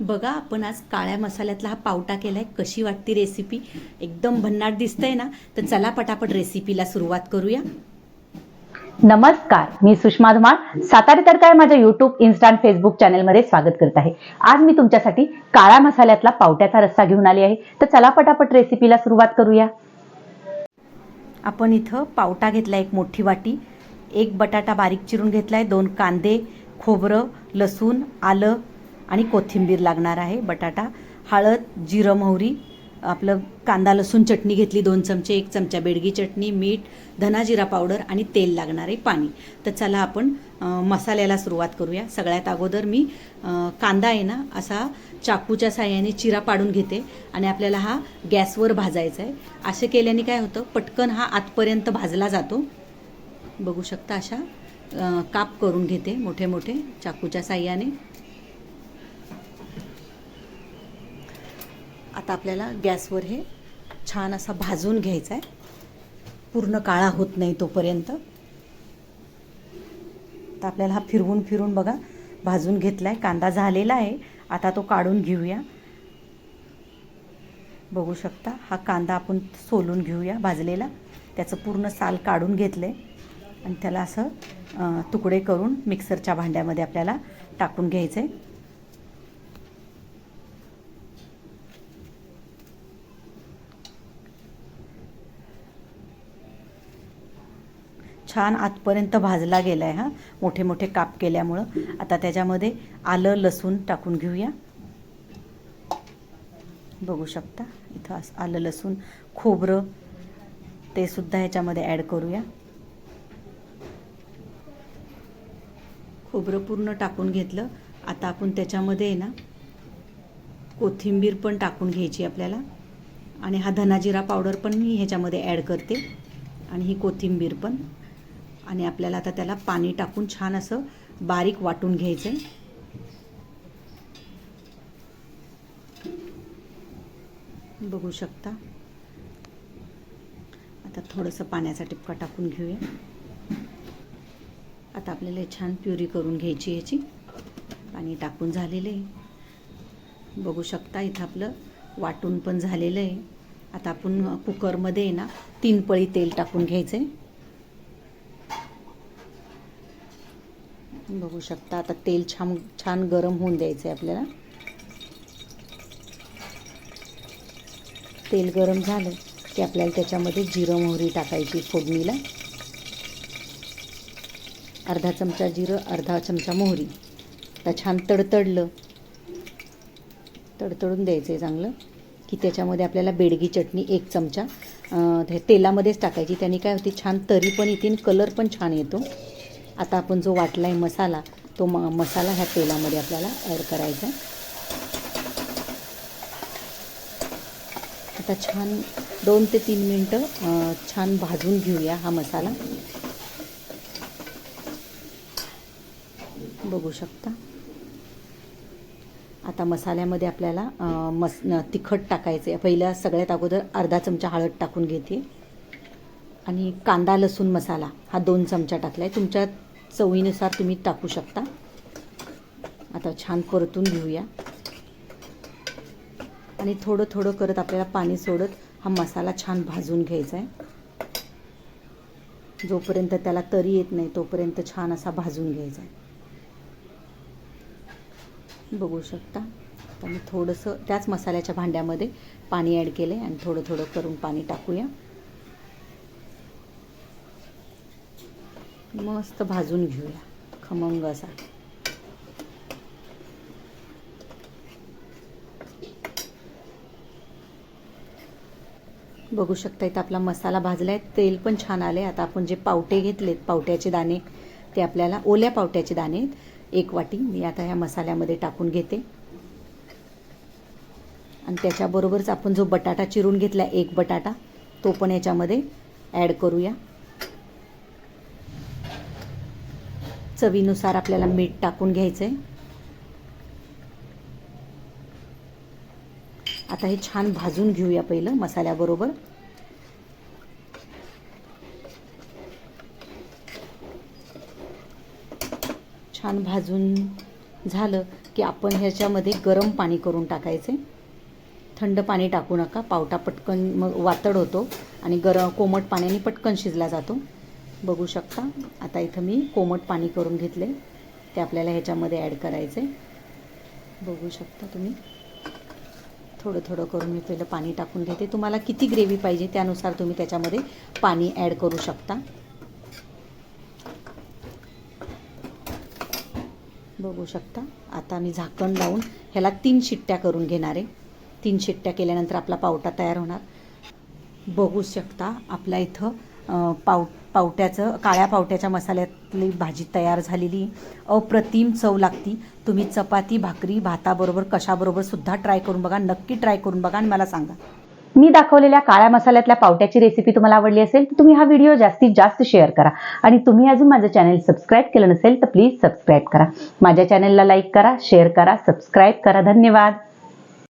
बघा आपण आज काळ्या मसाल्यातला हा पावटा केलाय. कशी वाटते रेसिपी एकदम भन्नाट दिसतंय ना? तर चला पटापट रेसिपीला सुरुवात करूया. नमस्कार मी सुषमा धुमाळ सातारी तडका या माझ्या युट्यूब इन्स्टा आणि फेसबुक चॅनलमध्ये स्वागत करत आहे. आज मी तुमच्यासाठी काळ्या मसाल्यातला पावट्याचा रस्सा घेऊन आली आहे. तर चला पटापट रेसिपीला सुरुवात करूया. आपण इथं पावटा घेतला एक मोठी वाटी. एक बटाटा बारीक चिरून घेतलाय दोन कांदे खोबरं लसूण आलं आणि कोथिंबीर लागणार आहे बटाटा हळद जिरं मोहरी आपलं कांदा लसूण चटणी घेतली दोन चमचे एक चमचा बेडगी चटणी मीठ धना जिरा पावडर आणि तेल लागणार आहे पाणी. तर चला आपण मसाल्याला सुरुवात करूया. सगळ्यात अगोदर मी कांदा आहे ना असा चाकूच्या साह्याने चिरा पाडून घेते आणि आपल्याला हा गॅसवर भाजायचा आहे. असे केल्याने काय होतं पटकन हा आतपर्यंत भाजला जातो. बघू शकता अशा काप करून घेते मोठे मोठे चाकूच्या साह्याने. आता आपल्याला गॅसवर हे छान असा भाजून घ्यायचा आहे. पूर्ण काळा होत नाही तोपर्यंत. तर आपल्याला हा फिरवून फिरून बघा भाजून घेतला आहे कांदा झालेला आहे. आता तो काढून घेऊया. बघू शकता हा कांदा आपण सोलून घेऊया भाजलेला. त्याचं पूर्ण साल काढून घेतलं आहे आणि त्याला असं तुकडे करून मिक्सरच्या भांड्यामध्ये आपल्याला टाकून घ्यायचं आहे छान आतपर्यंत भाजला गेला आहे हा. मोठे मोठे काप केल्यामुळं. आता त्याच्यामध्ये आलं लसूण टाकून घेऊया. बघू शकता इथं असं आलं लसूण खोबरं ते सुद्धा ह्याच्यामध्ये ॲड करूया. खोबरं पूर्ण टाकून घेतलं. आता आपण त्याच्यामध्ये आहे ना कोथिंबीर पण टाकून घ्यायची आपल्याला. आणि हा धनाजिरा पावडर पण मी ह्याच्यामध्ये ॲड करते. आणि ही कोथिंबीर पण. आणि आपल्याला आता त्याला पाणी टाकून छान असं बारीक वाटून घ्यायचं आहे बघू शकता. आता थोडंसं पाण्याचा टिपका टाकून घेऊया. आता आपल्याला छान प्युरी करून घ्यायची याची. पाणी टाकून झालेलं आहे. बघू शकता इथं आपलं वाटून पण झालेलं आहे. आता आपण कुकरमध्ये आहे ना तीन पळी तेल टाकून घ्यायचं आहे बघू शकता. आता तेल छान छान गरम होऊन द्यायचं आहे आपल्याला. तेल गरम झालं की आपल्याला त्याच्यामध्ये जिरं मोहरी टाकायची फोडणीला. अर्धा चमचा जिरं अर्धा चमचा मोहरी. आता छान तडतडलं. तडतडून द्यायचं आहे चांगलं की त्याच्यामध्ये आपल्याला बेडगी चटणी एक चमचा. ते तेलामध्येच टाकायची. त्याने काय होती छान तरी पण येते कलर पण छान येतो. आता आपण जो वाटला आहे मसाला तो म मसाला ह्या तेलामध्ये आपल्याला ॲड करायचा आता छान दोन ते तीन मिनटं छान भाजून घेऊया हा मसाला. बघू शकता. आता मसाल्यामध्ये आपल्याला मस तिखट टाकायचं आहे पहिल्या सगळ्यात अगोदर अर्धा चमचा हळद टाकून घेते. आणि कांदा लसूण मसाला हा दोन चमचा टाकला आहे तुमच्या चवीनुसार तुम्ही टाकू शकता. आता छान परतून घेऊया. आणि थोडं थोडं करत आपल्याला पाणी सोडत हा मसाला छान भाजून घ्यायचा आहे जोपर्यंत त्याला तरी येत नाही तोपर्यंत छान असा भाजून घ्यायचा आहे बघू शकता. आता मी थोडंसं त्याच मसाल्याच्या भांड्यामध्ये पाणी ॲड केलं आहे आणि थोडं थोडं करून पाणी टाकूया. मस्त भाजून घेऊया खमंग असा बघू शकता इथं आपला मसाला भाजला आहे तेल पण छान आले आता आपण जे पावटे घेतलेत पावट्याचे दाणे ते आपल्याला ओल्या पावट्याचे दाणे आहेत. एक वाटी मी आता ह्या मसाल्यामध्ये टाकून घेते. आणि त्याच्याबरोबरच आपण जो बटाटा चिरून घेतला एक बटाटा तो पण याच्यामध्ये ॲड करूया. चवीनुसार आपल्याला मीठ टाकून घ्यायचं आहे आता हे छान भाजून घेऊया पहिलं मसाल्याबरोबर. छान भाजून झालं की आपण ह्याच्यामध्ये गरम पाणी करून टाकायचे थंड पाणी टाकू नका पावटा पटकन मग वातड होतो आणि गरम कोमट पाण्याने पटकन शिजला जातो. बघू शकता. आता इथं मी कोमट पाणी करून घेतले. ते आपल्याला ह्याच्यामध्ये ॲड करायचे बघू शकता तुम्ही. थोडं थोडं करून मी पहिलं पाणी टाकून घेते. तुम्हाला किती ग्रेव्ही पाहिजे त्यानुसार तुम्ही त्याच्यामध्ये पाणी ॲड करू शकता. बघू शकता. आता मी झाकण लावून ह्याला तीन शिट्ट्या करून घेणार आहे. तीन शिट्ट्या केल्यानंतर आपला पावटा तयार होणार. बघू शकता आपल्या इथं पाव पावट्याचं काळ्या पावट्याच्या मसाल्यातली भाजी तयार झालेली. अप्रतिम चव लागती. तुम्ही चपाती भाकरी भाताबरोबर कशाबरोबर सुद्धा ट्राय करून बघा. नक्की ट्राय करून बघा आणि मला सांगा. मी दाखवलेल्या काळ्या मसाल्यातल्या पावट्याची रेसिपी तुम्हाला आवडली असेल तर तुम्ही हा व्हिडिओ जास्तीत जास्त शेअर करा. आणि तुम्ही अजून माझं चॅनल सबस्क्राईब केलं नसेल तर प्लीज सबस्क्राईब करा. माझ्या चॅनलला लाईक करा शेअर करा सबस्क्राईब करा. धन्यवाद.